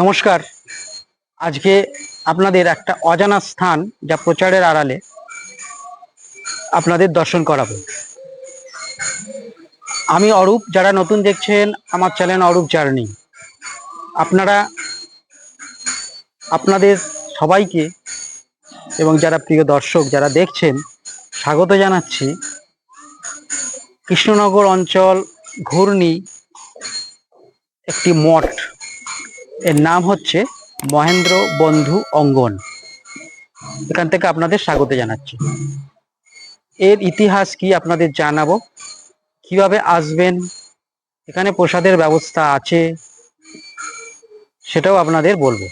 নমস্কার। আজকে আপনাদের একটা অজানা স্থান যা প্রচারের আড়ালে আপনাদের দর্শন করাবো। আমি অরূপ, যারা নতুন দেখছেন আমার চ্যানেল অরূপ জার্নি। আপনারা, আপনাদের সবাইকে এবং যারা প্রিয় দর্শক, যারা দেখছেন, স্বাগত জানাচ্ছি কৃষ্ণনগর অঞ্চল ঘূর্ণি একটি মঠ এর নাম হচ্ছে মহেন্দ্র বন্ধু অঙ্গন। এখান থেকে আপনাদের স্বাগত জানাচ্ছি। এর ইতিহাস কি আপনাদের জানাব? কীভাবে আসবেন? এখানে প্রসাদের ব্যবস্থা আছে, সেটাও আপনাদের বলব।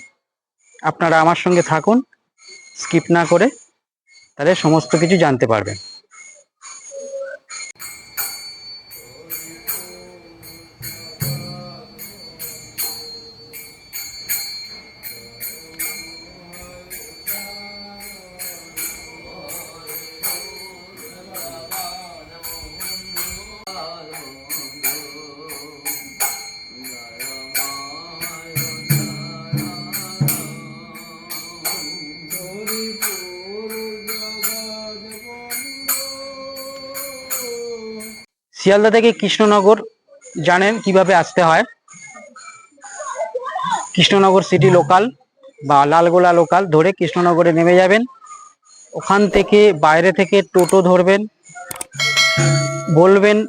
আপনারা আমার সঙ্গে থাকুন, স্কিপ না করে তাহলে সমস্ত কিছু জানতে পারবেন। শিয়ালদা থেকে কৃষ্ণনগর জানেন কীভাবে আসতে হয়। কৃষ্ণনগর সিটি লোকাল বা লালগোলা লোকাল ধরে কৃষ্ণনগরে নেমে যাবেন। ওখান থেকে বাইরে থেকে টোটো ধরবেন। বলবেন,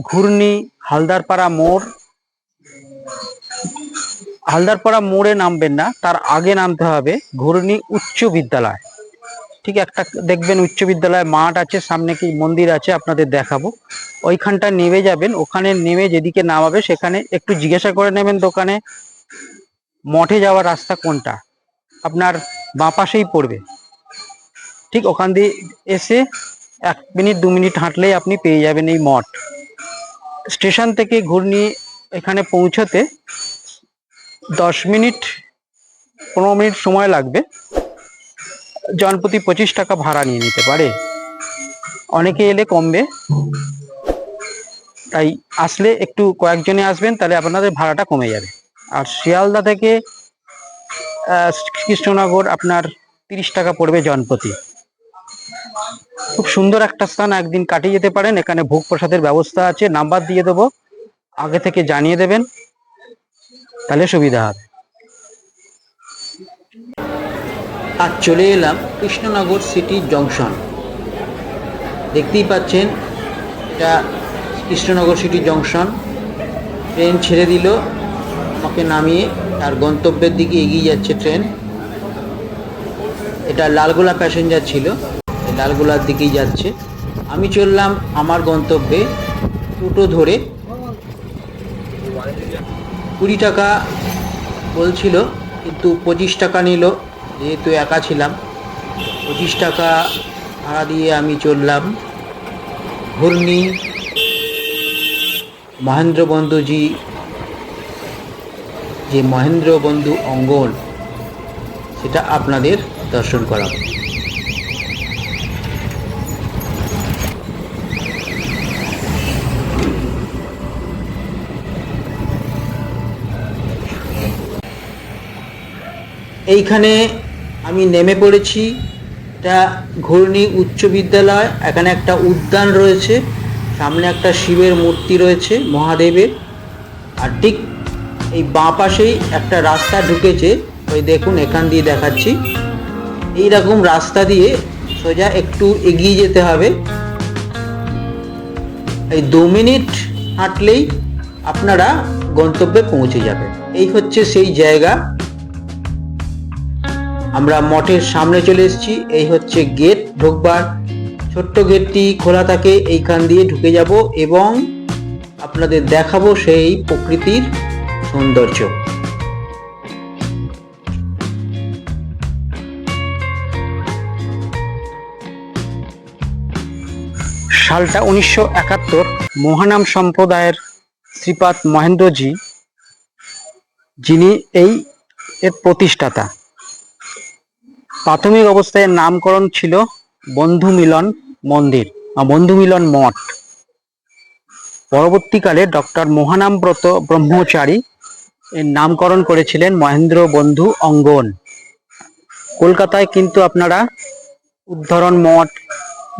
ঘূর্ণি হালদারপাড়া মোড়। হালদারপাড়া মোড়ে নামবেন না, তার আগে নামতে হবে ঘূর্ণি উচ্চ বিদ্যালয়। ঠিক একটা দেখবেন উচ্চ বিদ্যালয় মাঠ আছে, সামনে কি মন্দির আছে আপনাদের দেখাবো। ওইখানটা নেমে যাবেন, ওখানে নেমে যেদিকে নামাবে সেখানে একটু জিজ্ঞাসা করে নেবেন দোকানে, মঠে যাওয়ার রাস্তা কোনটা? আপনার বাঁ পাশেই পড়বে। ঠিক ওখান দিয়ে এসে এক মিনিট, দু মিনিট হাঁটলেই আপনি পেয়ে যাবেন এই মঠ। স্টেশন থেকে ঘূর্ণি এখানে পৌঁছতে দশ মিনিট, পনেরো মিনিট সময় লাগবে। জনপ্রতি পঁচিশ টাকা ভাড়া নিয়ে নিতে পারে। অনেকে এলে কমবে। তাই আসলে একটু কয়েকজনে আসবেন, তাহলে আপনাদের ভাড়াটা কমে যাবে। আর শিয়ালদা থেকে কৃষ্ণনগর আপনার তিরিশ টাকা পড়বে জনপ্রতি। খুব সুন্দর একটা স্থান, একদিন কাটিয়ে যেতে পারেন। এখানে ভোগ প্রসাদের ব্যবস্থা আছে, নাম্বার দিয়ে দেবো। আগে থেকে জানিয়ে দেবেন, তাহলে সুবিধা হবে। আর চলে এলাম কৃষ্ণনগর সিটি জংশন। দেখতেই পাচ্ছেন, এটা কৃষ্ণনগর সিটি জংশন। ট্রেন ছেড়ে দিল, আমাকে নামিয়ে তার গন্তব্যের দিকে এগিয়ে যাচ্ছে ট্রেন। এটা লালগোলা প্যাসেঞ্জার ছিল লালগোলার দিকেই যাচ্ছে। আমি চললাম আমার গন্তব্যে, টোটো ধরে। কুড়ি টাকা বলছিল, কিন্তু পঁচিশ টাকা নিল। যেহেতু একা ছিলাম। পঁচিশ টাকা ভাড়া দিয়ে আমি চললাম। ঘূর্ণি মহেন্দ্র বন্ধুজি যে মহেন্দ্র বন্ধু অঙ্গন, সেটা আপনাদের দর্শন করাবো। এইখানে আমি নেমে পড়েছি। এটা ঘূর্ণি উচ্চ বিদ্যালয়, এখানে একটা উদ্যান রয়েছে, সামনে একটা শিবের মূর্তি রয়েছে, মহাদেবের। আর ঠিক এই বাঁ পাশেই একটা রাস্তা ঢুকেছে, ওই দেখুন এখান দিয়ে দেখাচ্ছি। এই রকম রাস্তা দিয়ে সোজা একটু এগিয়ে যেতে হবে। এই দু মিনিট হাঁটলেই আপনারা গন্তব্যে পৌঁছে যাবে এই হচ্ছে সেই জায়গা। আমরা মঠের সামনে চলে এসেছি। এই হচ্ছে গেট ঢুকবার। ছোট্ট গেটটি খোলা থাকে, এইখান দিয়ে ঢুকে যাব এবং আপনাদের দেখাবো সেই প্রকৃতির সৌন্দর্য। সালটা উনিশশো একাত্তর। মহানাম সম্প্রদায়ের শ্রীপাদ মহেন্দ্রজি, যিনি এই এর প্রতিষ্ঠাতা। প্রাথমিক অবস্থায় নামকরণ ছিল বন্ধু মিলন মন্দির বা বন্ধু মিলন মঠ। পরবর্তীকালে ডক্টর মহানামব্রত ব্রহ্মচারী এর নামকরণ করেছিলেন মহেন্দ্র বন্ধু অঙ্গন। কলকাতায় কিন্তু আপনারা উদ্ধরণ মঠ,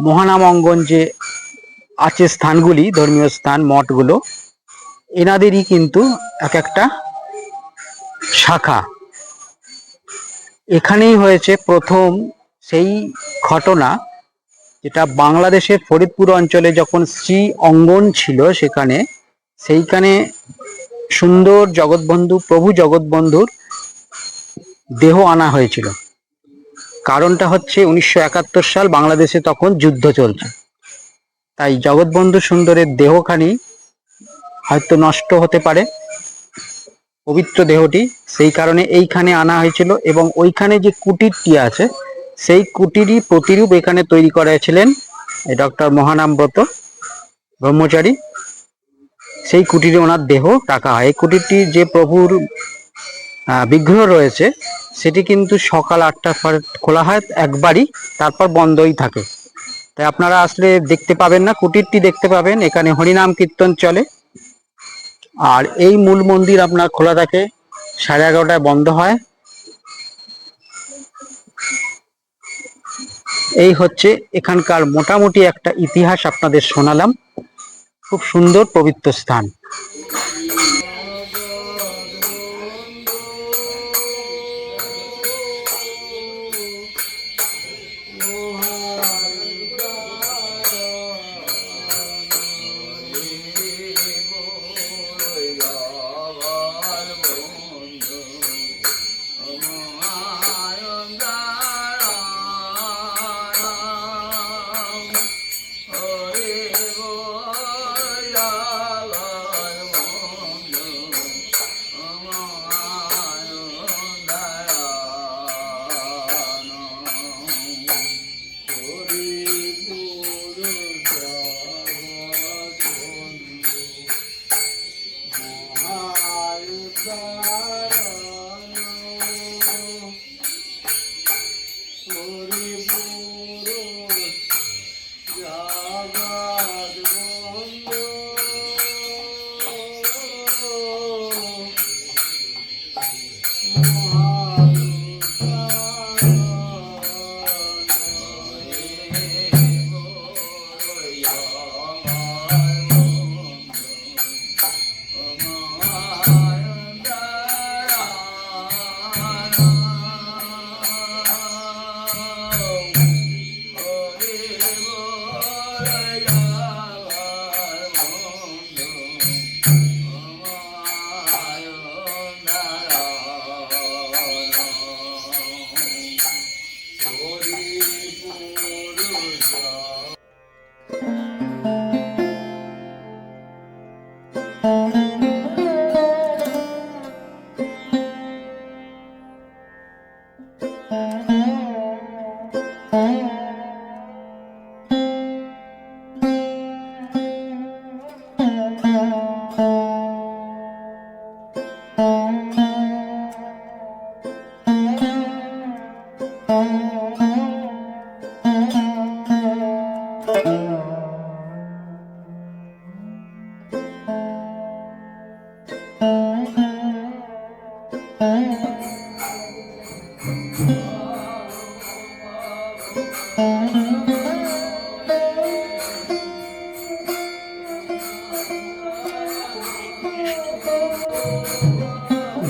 মহানাম অঙ্গন যে আছে স্থানগুলি, ধর্মীয় স্থান, মঠগুলো, এনাদেরই কিন্তু এক একটা শাখা। এখানেই হয়েছে প্রথম সেই ঘটনা, যেটা বাংলাদেশের ফরিদপুর অঞ্চলে যখন শ্রী অঙ্গন ছিল সেখানে, সেইখানে সুন্দর জগৎবন্ধু, প্রভু জগৎবন্ধুর দেহ আনা হয়েছিল। কারণটা হচ্ছে উনিশশো একাত্তর সাল বাংলাদেশে তখন যুদ্ধ চলছে। তাই জগৎবন্ধু সুন্দরের দেহখানি হয়তো নষ্ট হতে পারে পবিত্র দেহটি, সেই কারণে এইখানে আনা হয়েছিল এবং ওইখানে যে কুটিরটি আছে, সেই কুটিরই প্রতিরূপ এখানে তৈরি করেছিলেন ডক্টর মহানামব্রত ব্রহ্মচারী। সেই কুটিরে ওনার দেহ রাখা হয়। এই কুটিরটি যে প্রভুর বিগ্রহ রয়েছে, সেটি কিন্তু সকাল আটটার পর খোলা হয় একবারই, তারপর বন্ধই থাকে। তাই আপনারা আসলে দেখতে পাবেন না, কুটিরটি দেখতে পাবেন, এখানে হরিনাম কীর্তন চলে। আর এই মূল মন্দির আপনার খোলা থাকে, সাড়ে এগারোটায় বন্ধ হয়। এই হচ্ছে এখানকার মোটামুটি একটা ইতিহাস আপনাদের শোনালাম। খুব সুন্দর পবিত্র স্থান।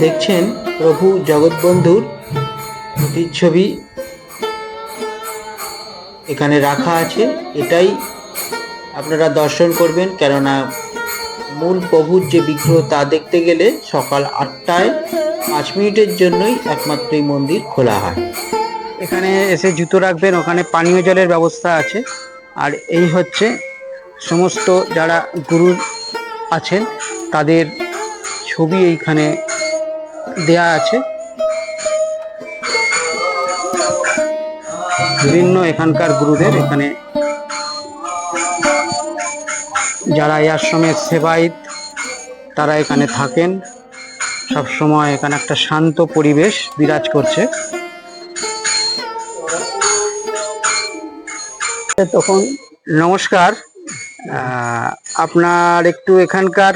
দেখছেন প্রভু জগৎবন্ধুর প্রতিচ্ছবি। এখানে রাখা আছে, এটাই আপনারা দর্শন করবেন, কেননা মূল প্রভুর যে বিগ্রহ তা দেখতে গেলে সকাল আটটায় পাঁচ মিনিটের জন্যই একমাত্র এই মন্দির খোলা হয়। এখানে এসে জুতো রাখবেন, ওখানে পানীয় জলের ব্যবস্থা আছে। আর এই হচ্ছে সমস্ত যারা গুরু আছেন, তাদের ছবি এইখানে দেয়া আছে। বিভিন্ন এখানকার গুরুদের এখানে। যারা এই আশ্রমের সেবায়িত, তারা এখানে থাকেন। সব সময় এখানে একটা শান্ত পরিবেশ বিরাজ করছে। তখন নমস্কার। আপনার একটু এখানকার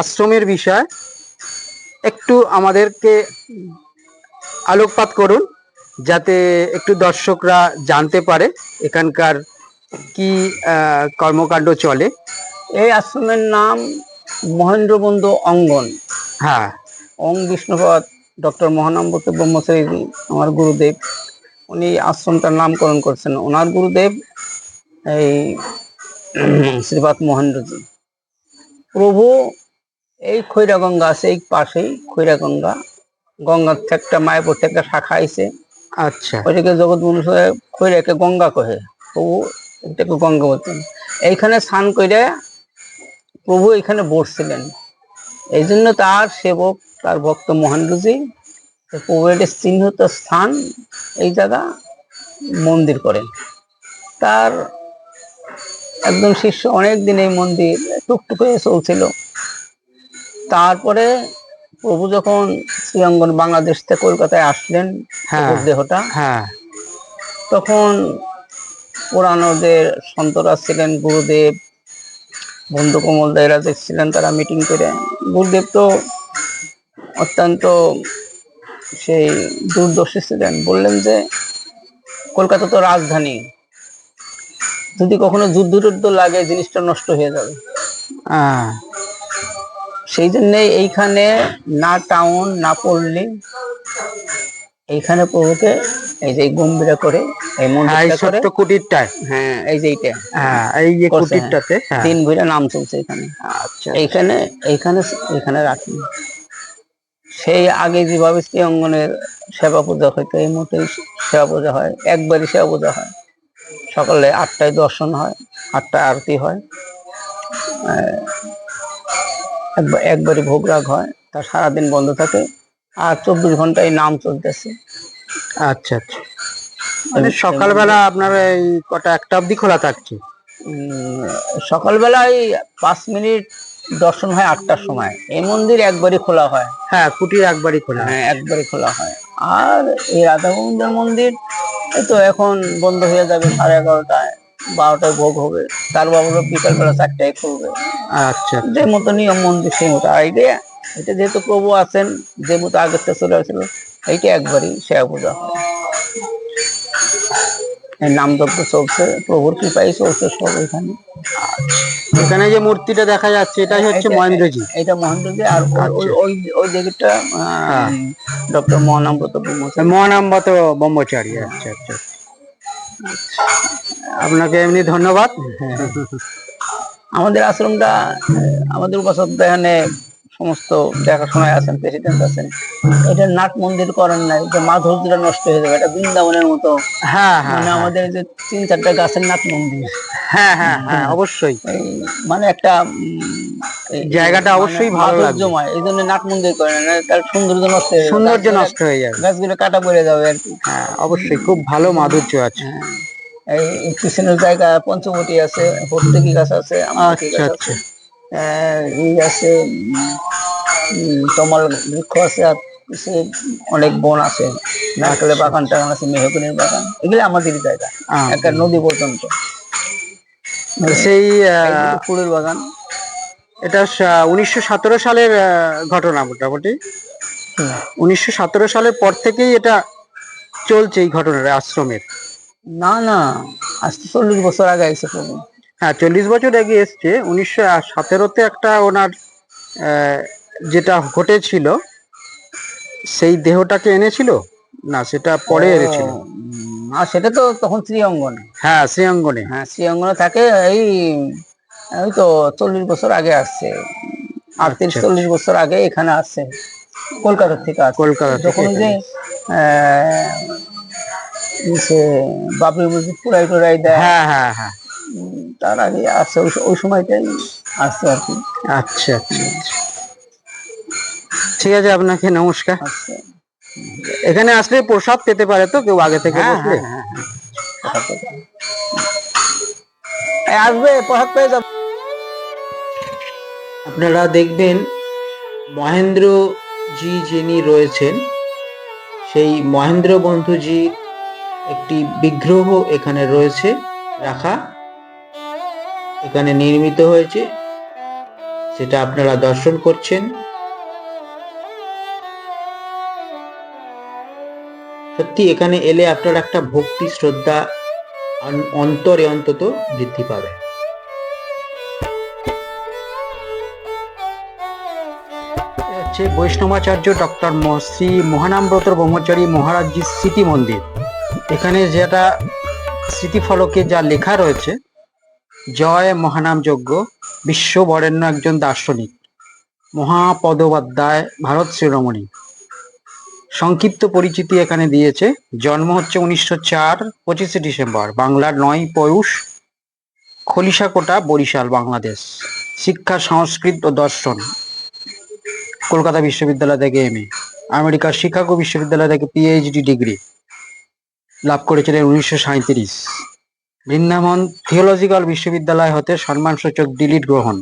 আশ্রমের বিষয়। একটু আমাদেরকে আলোকপাত করুন যাতে একটু দর্শকরা জানতে পারে এখানকার কি কর্মকাণ্ড চলে। এই আশ্রমের নাম মহেন্দ্র বন্ধু অঙ্গন। হ্যাঁ। অং বিষ্ণুপদ ডক্টর মহানম্বত ব্রহ্মচারী আমার গুরুদেব। উনি আশ্রমটার নামকরণ করছেন। ওনার গুরুদেব এই শ্রীপাদ মহেন্দ্রজি। প্রভু এই খৈরা গঙ্গা আছে এই পাশেই খৈরা গঙ্গা গঙ্গার থেকে একটা মায়াপুর থেকে একটা শাখা আইছে। আচ্ছা। ওইটাকে জগৎ মনুষ্য খৈরাকে গঙ্গা কহে। প্রভু এটাকে গঙ্গা বলতেন এইখানে স্নান করে প্রভু এখানে বসছিলেন। এই জন্য তার সেবক তার ভক্ত মহেন্দ্রজি এটা চিহ্নিত স্থান এই জায়গা মন্দির করেন তার একদম শিষ্য অনেক দিন এই মন্দির টুকটুক হয়ে চলছিল তারপরে প্রভু যখন শ্রীঅঙ্গন বাংলাদেশ থেকে কলকাতায় আসলেন হ্যাঁ। দেহটা হ্যাঁ তখন পুরানোদের সন্তরা ছিলেন গুরুদেব বন্ধু কমল দায়রা যে ছিলেন তারা মিটিং করে গুরুদেব তো অত্যন্ত সেই দূরদর্শী ছিলেন বললেন যে কলকাতা তো রাজধানী। যদি কখনো যুদ্ধ টুদ্ধ লাগে জিনিসটা নষ্ট হয়ে যাবে। সেই জন্যই এইখানে না টাউন না পল্লী এইখানে প্রভুকে এই যে গম্ভীরা করে এই হ্যাঁ মন্দিরটা কুটিরটায়। হ্যাঁ এই যে এইটা। হ্যাঁ এই যে কুটিরটাতে হ্যাঁ। তিন ভুইরা নাম চলছে এখানে। আচ্ছা। এইখানে এইখানে এখানে রাখি। সেই আগে যেভাবে অঙ্গনের সেবা পূজা হইতো এই মুহূর্তে সেবা পূজা হয়। একবারই সেবা পূজা হয়। সকালে আটটায় দর্শন হয় আটটায় আরতি হয়। একবার একবারই ভোগ রাগ হয় তা সারাদিন বন্ধ থাকে। আর চব্বিশ ঘন্টায় নাম চলতেছে। আচ্ছা আচ্ছা। মানে সকালবেলা আপনার এই কটা একটা অবধি খোলা থাকছে? সকালবেলায় পাঁচ মিনিট দর্শন হয় আটটার সময়। এই মন্দির একবারই খোলা হয়। হ্যাঁ কুটির একবারই খোলা হ্যাঁ। একবারই খোলা হয়। আর এই রাধা গোবিন্দের মন্দির এই তো এখন বন্ধ হয়ে যাবে সাড়ে এগারোটায়। বারোটায় ভোগ হবে। তার বাবুরা বিকাল বেলা চারটায় খুলবে। আচ্ছা। যে মতো নিয়ম মন্দির সেই মতো। আর এটা এটা যেহেতু প্রভু আছেন যে মতো আগের থেকে চলে আসছিল এইটা একবারই সেবা পূজা হয়। নাম যজ্ঞ চলছে প্রভুর কৃপাই চলছে সব এখানে। এখানে যে মূর্তিটা দেখা যাচ্ছে এটাই হচ্ছে এটা- মহেন্দ্রজি। এটা মহেন্দ্রজি আর ওই- ওই ওই জায়গাটা হ্যাঁ। ডক্টর মহানাম্রত ব্রহ্মচারী। মহানাম্বত ব্রহ্মচারী আচ্ছা আচ্ছা আপনাকে এমনি ধন্যবাদ। আমাদের আশ্রমটা আমাদের উপাসক এখানে সমস্ত দেখাশোনায় আছেন প্রেসিডেন্ট আছেন। এটা নাট মন্দির করেন নাই যে মাধুর্যটা নষ্ট হয়ে যাবে এটা বৃন্দাবনের মতো। হ্যাঁ হ্যাঁ মানে আমাদের যে তিন চারটা গাছের নাট মন্দির। হ্যাঁ হ্যাঁ হ্যাঁ অবশ্যই। মানে একটা জায়গাটা অবশ্যই মানে ভালো লাগবে। এই জন্য নাট মন্দির করেন না তার সৌন্দর্য নষ্ট হয়ে যাবে। সৌন্দর্য নষ্ট হয়ে যাবে। গাছগুলো কাটা পড়ে যাবে আর কি। হ্যাঁ অবশ্যই খুব ভালো মাধুর্য আছে। হ্যাঁ। এই কৃষ্ণের জায়গা পঞ্চবটি আছে প্রত্যেকই গাছ আছে আচ্ছা গাছ আচ্ছা আছে। এই আছে তমাল বৃক্ষ আছে আর সে অনেক বন আছে। নারকেলের। বাগান টাগান আছে মেহগুনির বাগান এগুলো আমাদেরই জায়গা। একটা নদী পর্যন্ত। সেই আহ, ফুলের বাগান। এটা উনিশশো সতেরো সালের ঘটনা মোটামুটি। উনিশশো সতেরো সালের পর থেকেই এটা চলছে এই ঘটনাটা আশ্রমের। না না আজ তো চল্লিশ বছর আগে প্রভু হ্যাঁ চল্লিশ বছর আগে এসছে। উনিশশো সতেরোতে একটা ওনার যেটা ঘটেছিল সেই দেহটাকে এনেছিল? না সেটা পরে এনেছিল। আর সেটা তো তখন শ্রীঅঙ্গন। হ্যাঁ শ্রীঅঙ্গনে। হ্যাঁ শ্রীঅঙ্গনে থাকে এই ওই তো চল্লিশ বছর আগে আসছে। আটত্রিশ আচ্ছা। চল্লিশ বছর আগে এখানে আসছে। কলকাতা থেকে আসছে। কলকাতা যখন যে। বাবরি মসজিদ পুরাই টুরাই দেয়। হ্যাঁ হ্যাঁ হ্যাঁ। তার আগে আসছে ওই সময়টাই আসছে আর কি। আচ্ছা আচ্ছা। আচ্ছা। ঠিক আছে আপনাকে নমস্কার। এখানে আসলে প্রসাদ পেতে পারে তো কেউ আগে থেকে হ্যাঁ, বসলে? হ্যাঁ, হ্যাঁ, আসবে প্রসাদ পেয়ে যাবে। আপনারা দেখবেন মহেন্দ্র জি যিনি রয়েছেন সেই মহেন্দ্র বন্ধুজির একটি বিগ্রহ এখানে রয়েছে রাখা। এখানে নির্মিত হয়েছে। সেটা আপনারা দর্শন করছেন। সত্যি এখানে এলে আপনার একটা ভক্তি, শ্রদ্ধা অন্তরে অন্তত বৃদ্ধি পাবে। বৈষ্ণবাচার্য ডক্টর শ্রী মহানামব্রত ব্রহ্মচারী মহারাজজির স্মৃতি মন্দির। এখানে যেটা স্মৃতিফলকে যা লেখা রয়েছে জয় মহানাম যজ্ঞ বিশ্ব বরেণ্য একজন দার্শনিক, মহাপদোপাধ্যায়, ভারত শিরোমণি। সংক্ষিপ্ত পরিচিতি এখানে দিয়েছে, জন্ম হচ্ছে উনিশশো চার, পঁচিশে ডিসেম্বর, বাংলার নয় পৌষ, খলিশাকোটা, বরিশাল, বাংলাদেশ। শিক্ষা, সংস্কৃত ও দর্শন, কলকাতা বিশ্ববিদ্যালয় থেকে এম এ। আমেরিকার শিকাগো বিশ্ববিদ্যালয় থেকে পিএইচডি ডিগ্রি লাভ করেছিলেন উনিশশো সাঁত্রিশ বৃন্দাবন থিওলজিক্যাল বিশ্ববিদ্যালয় হতে সম্মানসূচক ডিলিট গ্রহণ।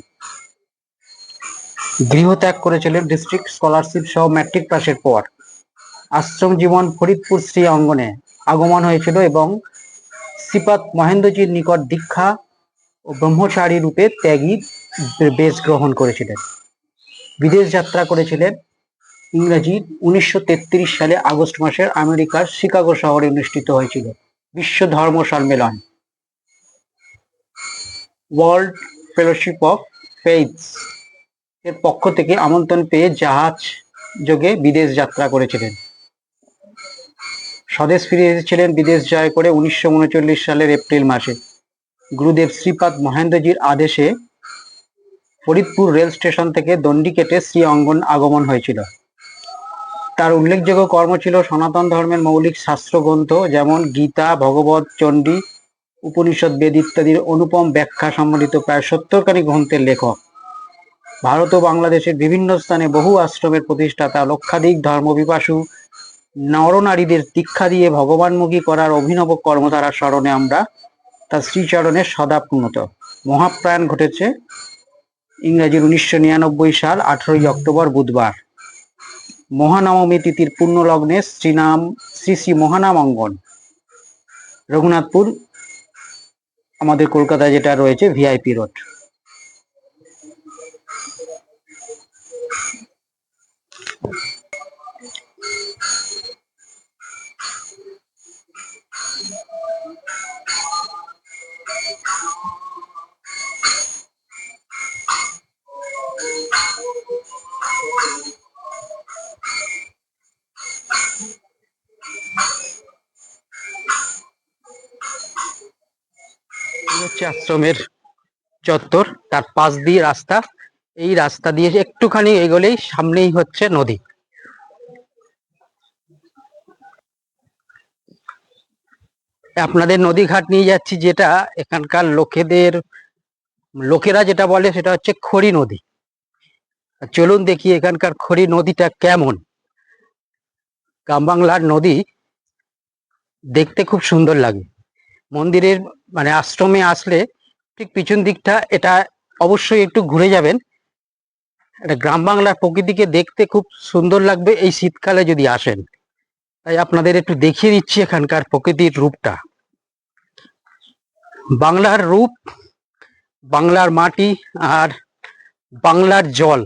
গৃহত্যাগ করেছিলেন ডিস্ট্রিক্ট স্কলারশিপ সহ ম্যাট্রিক পাশের পর। আশ্রম জীবন ফরিদপুর শ্রী অঙ্গনে আগমন হয়েছিল এবং শ্রীপাদ মহেন্দ্রজির নিকট দীক্ষা ও ব্রহ্মচারী রূপে ত্যাগী বেশ গ্রহণ করেছিলেন। বিদেশ যাত্রা করেছিলেন ইংরেজি উনিশশো তেত্রিশ সালে আগস্ট মাসের আমেরিকার শিকাগো শহরে অনুষ্ঠিত হয়েছিল। বিশ্ব ধর্ম সম্মেলন। ওয়ার্ল্ড ফেলোশিপ অফ ফেইথস এর পক্ষ থেকে আমন্ত্রণ পেয়ে জাহাজ যোগে বিদেশ যাত্রা করেছিলেন। স্বদেশ ফিরে এসেছিলেন বিদেশ জয় করে উনিশশো উনচল্লিশ সালের এপ্রিল মাসে। গুরুদেব শ্রীপাদ মহেন্দ্রজির আদেশে ফরিদপুর রেল স্টেশন থেকে দণ্ডি কেটে শ্রী অঙ্গন আগমন হয়েছিল। তার উল্লেখযোগ্য কর্ম ছিল সনাতন ধর্মের মৌলিক শাস্ত্রগ্রন্থ যেমন গীতা, ভগবত, চণ্ডী উপনিষদ, বেদ ইত্যাদির অনুপম ব্যাখ্যা সম্বলিত প্রায় সত্তরখানি গ্রন্থের লেখক। ভারত ও বাংলাদেশের বিভিন্ন স্থানে বহু আশ্রমের প্রতিষ্ঠাতা লক্ষাধিক ধর্মপিপাসু নরনারীদের দীক্ষা দিয়ে ভগবানমুখী করার অভিনব কর্মধারার স্মরণে আমরা তার শ্রীচরণে সদা পুনত মহাপ্রাণ ঘটেছে ইংরেজির উনিশশো নিরানব্বই সাল, আঠারোই অক্টোবর, বুধবার। মহানবমী তিথির পূর্ণ লগ্নে শ্রীনাম, শ্রী শ্রী মহানাম অঙ্গন। রঘুনাথপুর আমাদের কলকাতায় যেটা রয়েছে ভিআইপি রোড হচ্ছে আশ্রমের চত্বর, তার পাশ দিয়ে রাস্তা। এই রাস্তা দিয়ে একটুখানি এগোলেই সামনেই হচ্ছে নদী। আপনাদের নদী ঘাট নিয়ে যাচ্ছি যেটা এখানকার লোকেদের, লোকেরা যেটা বলে সেটা হচ্ছে খড়ি নদী। চলুন দেখি এখানকার খড়ি নদীটা কেমন। গ্রাম বাংলার নদী দেখতে খুব সুন্দর লাগে। মন্দিরের মানে আশ্রমে আসলে ঠিক পিছন দিকটা এটা অবশ্যই একটু ঘুরে যাবেন। এটা গ্রাম বাংলার প্রকৃতিকে দেখতে খুব সুন্দর লাগবে এই শীতকালে যদি আসেন। তাই আপনাদের একটু দেখিয়ে দিচ্ছি এখানকার প্রকৃতির রূপটা। বাংলার রূপ, বাংলার মাটি আর বাংলার জল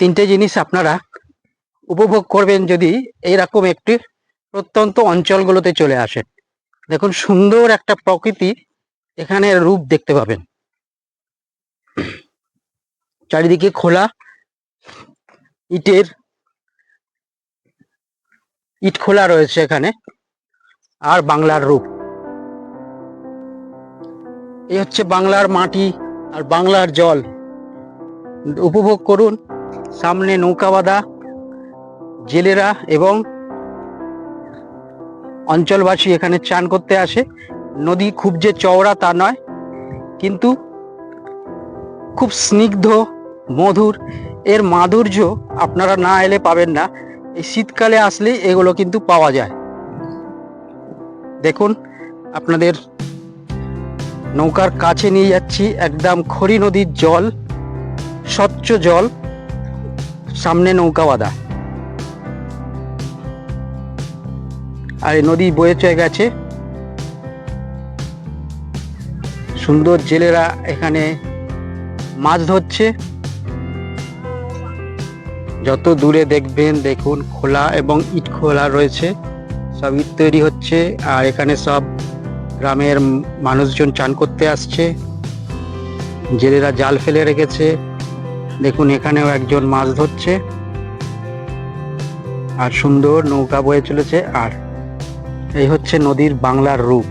তিনটে জিনিস আপনারা উপভোগ করবেন যদি এইরকম একটি প্রত্যন্ত অঞ্চলগুলোতে চলে আসেন। দেখুন, সুন্দর একটা প্রকৃতি এখানে রূপ দেখতে পাবেন। চারিদিকে খোলা, ইটের ইট খোলা রয়েছে এখানে, আর বাংলার রূপ। এই হচ্ছে বাংলার মাটি আর বাংলার জল। উপভোগ করুন, সামনে নৌকা বাঁধা, জেলেরা এবং অঞ্চলবাসী এখানে চান করতে আসে। নদী খুব যে চওড়া তা নয়, কিন্তু খুব স্নিগ্ধ, মধুর। এর মাধুর্য আপনারা না এলে পাবেন না। এই শীতকালে আসলে এগুলো কিন্তু পাওয়া যায়। দেখুন, আপনাদের নৌকার কাছে নিয়ে যাচ্ছি একদম খড়ি নদীর জল, স্বচ্ছ জল, সামনে নৌকা বাঁধা। আর নদী বয়ে চয়ে গেছে। সুন্দর জেলেরা এখানে মাছ ধরছে। যত দূরে দেখবেন, দেখুন, খোলা এবং ইট খোলা রয়েছে। সব ইট তৈরি হচ্ছে আর এখানে সব গ্রামের মানুষজন চান করতে আসছে। জেলেরা জাল ফেলে রেখেছে। দেখুন, এখানেও একজন মাছ ধরছে। আর সুন্দর নৌকা বয়ে চলেছে আর এই হচ্ছে নদীর বাংলার রূপ।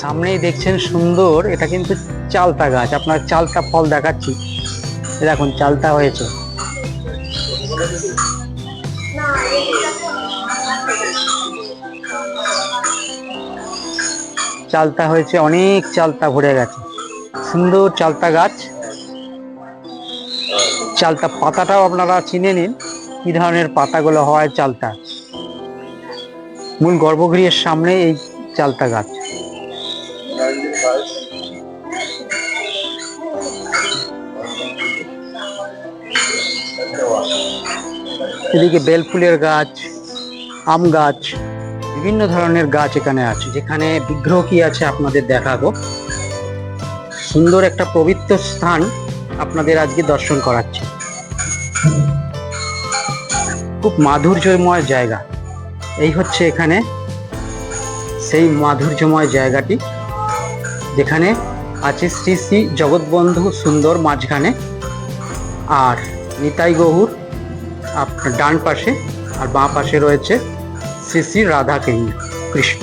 সামনেই দেখছেন সুন্দর, এটা কিন্তু চালতা গাছ। আপনার চালতা ফল দেখাচ্ছি। দেখুন, চালতা হয়েছে। চালতা হয়েছে, অনেক চালতা ভরে গেছে। সুন্দর চালতা গাছ। চালতা পাতাটাও আপনারা চিনে নিন, কি ধরনের পাতাগুলো হয় চালতা। মূল গর্ভগৃহের সামনে এই চালতা গাছ। এদিকে বেল ফুলের গাছ, আম গাছ, বিভিন্ন ধরনের গাছ এখানে আছে। যেখানে বিগ্রহ কি আছে আপনাদের দেখাবো। সুন্দর একটা পবিত্র স্থান আপনাদের আজকে দর্শন করাচ্ছি। খুব মাধুর্যময় জায়গা। এই হচ্ছে এখানে সেই মাধুর্যময় জায়গাটি। যেখানে আছে শ্রী শ্রী জগৎবন্ধু সুন্দর মাঝখানে আর নিতাই গহুর আপনার ডান পাশে আর বাঁ পাশে রয়েছে শ্রী শ্রী রাধা কৃষ্ণ।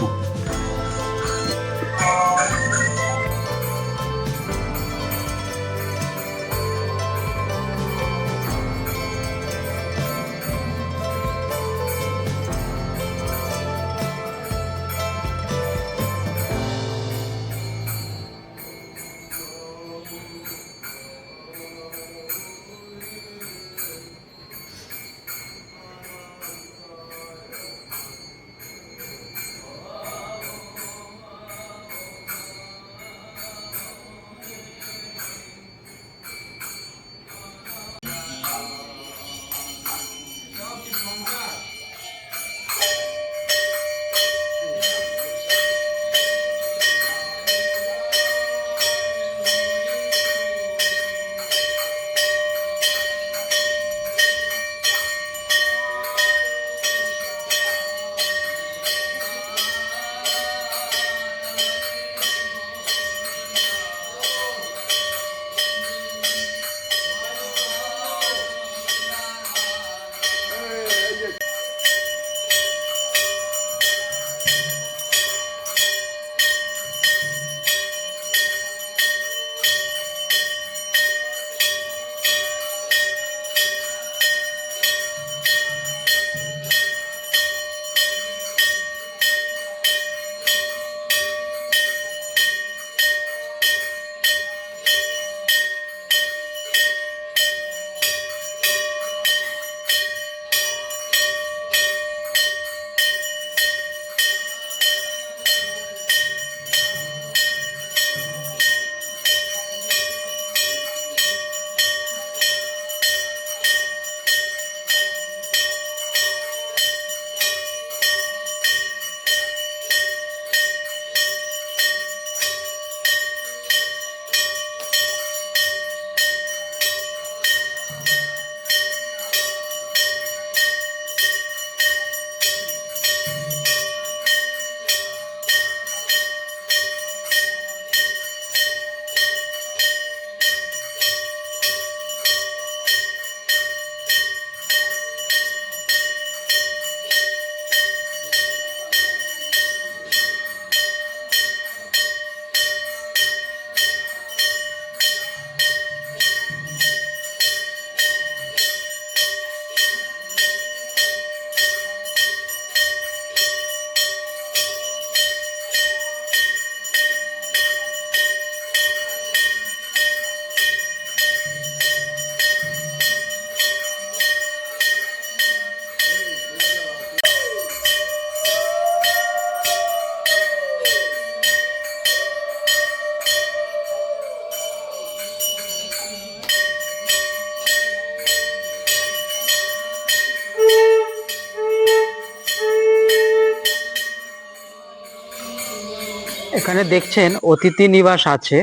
এখানে দেখছেন অতিথি নিবাস আছে।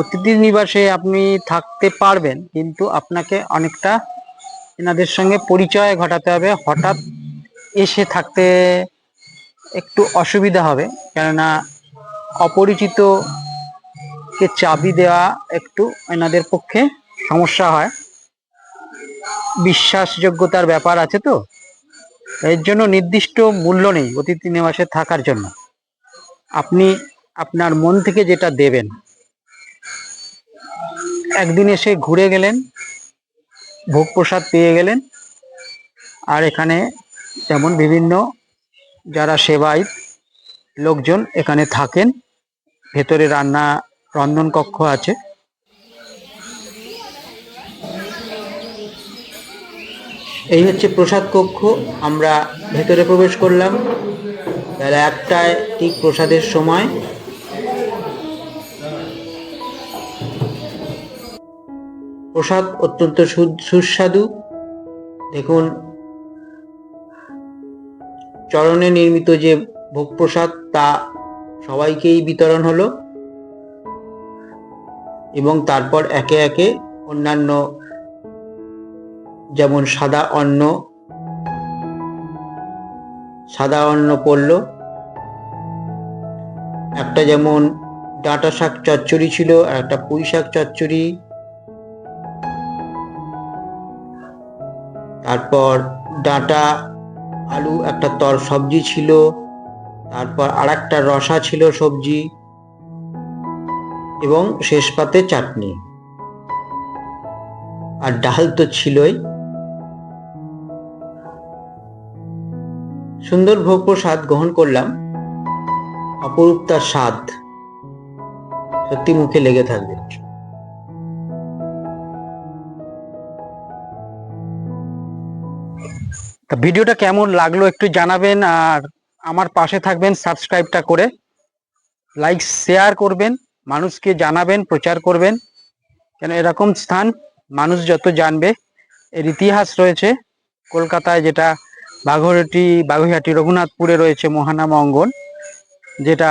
অতিথি নিবাসে আপনি থাকতে পারবেন, কিন্তু আপনাকে অনেকটা এনাদের সঙ্গে পরিচয় ঘটাতে হবে। হঠাৎ এসে থাকতে একটু অসুবিধা হবে, কেননা অপরিচিত কে চাবি দেওয়া একটু এনাদের পক্ষে সমস্যা হয়। বিশ্বাসযোগ্যতার ব্যাপার আছে তো, এর জন্য নির্দিষ্ট মূল্য নেই অতিথি নিবাসে থাকার জন্য। আপনি আপনার মন থেকে যেটা দেবেন। একদিন এসে ঘুরে গেলেন, ভোগ প্রসাদ পেয়ে গেলেন, আর এখানে যেমন বিভিন্ন যারা সেবায়িত লোকজন এখানে থাকেন, ভেতরে রান্না, রন্ধন কক্ষ আছে। এই হচ্ছে প্রসাদ কক্ষ, আমরা ভেতরে প্রবেশ করলাম। বেলা একটায় ঠিক প্রসাদের সময়। প্রসাদ অত্যন্ত সুস্বাদু। দেখুন, চরণে নির্মিত যে ভোগ প্রসাদ তা সবাইকেই বিতরণ হলো এবং তারপর একে একে অন্যান্য যেমন সাদা অন্ন সাদা অন্ন পড়ল। একটা যেমন ডাঁটা শাক চচ্চড়ি ছিল একটা পুঁই শাক চচ্চড়ি। তারপর ডাঁটা, আলু, একটা তর সবজি ছিল। তারপর আর একটা রসা ছিল সবজি। এবং শেষ পাতে চাটনি। আর ডাল তো ছিলই। সুন্দর ভোগ প্রসাদ গ্রহণ করলাম। অপরূপ তার স্বাদ। সত্যি মুখে লেগে থাকবে। তা ভিডিওটা কেমন লাগল একটু জানাবেন আর আমার পাশে থাকবেন, সাবস্ক্রাইবটা করে লাইক, শেয়ার করবেন, মানুষকে জানাবেন, প্রচার করবেন। কেন এরকম স্থান, মানুষ যত জানবে, এর ইতিহাস রয়েছে। কলকাতায় যেটা বাঘরটি বাগুইহাটি রঘুনাথপুরে রয়েছে মহানাম অঙ্গন, যেটা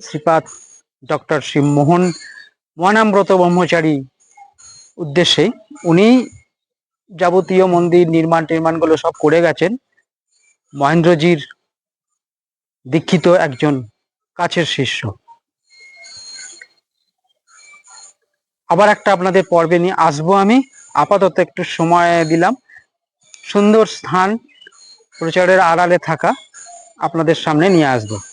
শ্রীপাদ ডক্টর শ্রী মোহন মহানামব্রত ব্রহ্মচারী উদ্দেশ্যে উনি যাবতীয় মন্দির, নির্মাণ টির্মাণগুলো সব করে গেছেন। মহেন্দ্রজির দীক্ষিত একজন কাছের শিষ্য। আবার একটা আপনাদের পর্বে নিয়ে আসব আমি। আপাতত একটু সময় দিলাম। সুন্দর স্থান প্রচারের আড়ালে থাকা আপনাদের সামনে নিয়ে আসব।